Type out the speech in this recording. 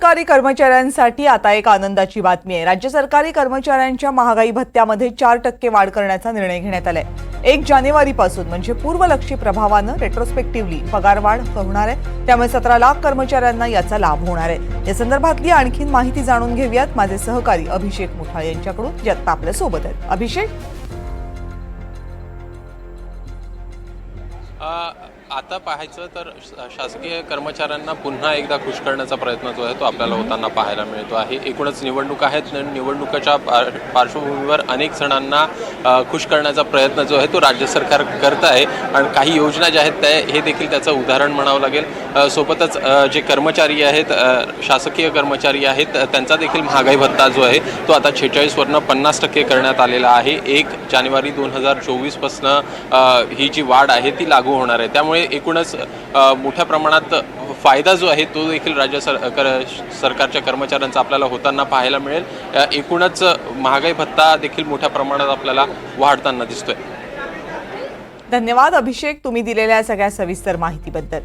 सरकारी कर्मचाऱ्यांसाठी आता एक आनंदाची बातमी आहे. राज्य सरकारी कर्मचाऱ्यांच्या महागाई भत्त्यामध्ये चार टक्के वाढ करण्याचा निर्णय घेण्यात आलाय. एक जानेवारीपासून म्हणजे पूर्वलक्षी प्रभावानं रेट्रोस्पेक्टिव्हली पगारवाढ होणार आहे. त्यामुळे सतरा लाख कर्मचाऱ्यांना याचा लाभ होणार आहे. या संदर्भातली आणखीन माहिती जाणून घेऊयात माझे सहकारी अभिषेक मुठाळे यांच्याकडून जे आता आपल्यासोबत आहेत. अभिषेक? आता पाहायचं तर शासकीय कर्मचाऱ्यांना पुन्हा एकदा खुश करण्याचा प्रयत्न जो आहे तो आपल्याला होताना पाहायला मिळतो आहे. एकूणच निवडणूक आहेत. निवडणुकाच्या निवडणुकीच्या पार्श्वभूमीवर अनेक जणांना खुश करण्याचा प्रयत्न जो आहे तो राज्य सरकार करत आहे. आणि काही योजना ज्या आहेत त्या हे देखील त्याचं उदाहरण म्हणावं लागेल. सोबतच जे कर्मचारी आहेत शासकीय कर्मचारी आहेत त्यांचा देखील महागाई भत्ता जो आहे तो आता छेचाळीसवरनं पन्नास टक्के करण्यात आलेला आहे. एक जानेवारी दोन हजार चोवीसपासनं ही जी वाढ आहे ती लागू होणार आहे. त्यामुळे एकूणच मोठ्या प्रमाणात फायदा जो आहे तो देखील राज्य सर कर सरकारच्या कर्मचाऱ्यांचा आपल्याला होताना पाहायला मिळेल. एकूणच महागाई भत्ता देखील मोठ्या प्रमाणात आपल्याला वाढताना दिसतोय. धन्यवाद अभिषेक तुम्ही दिलेल्या सगळ्या सविस्तर माहितीबद्दल.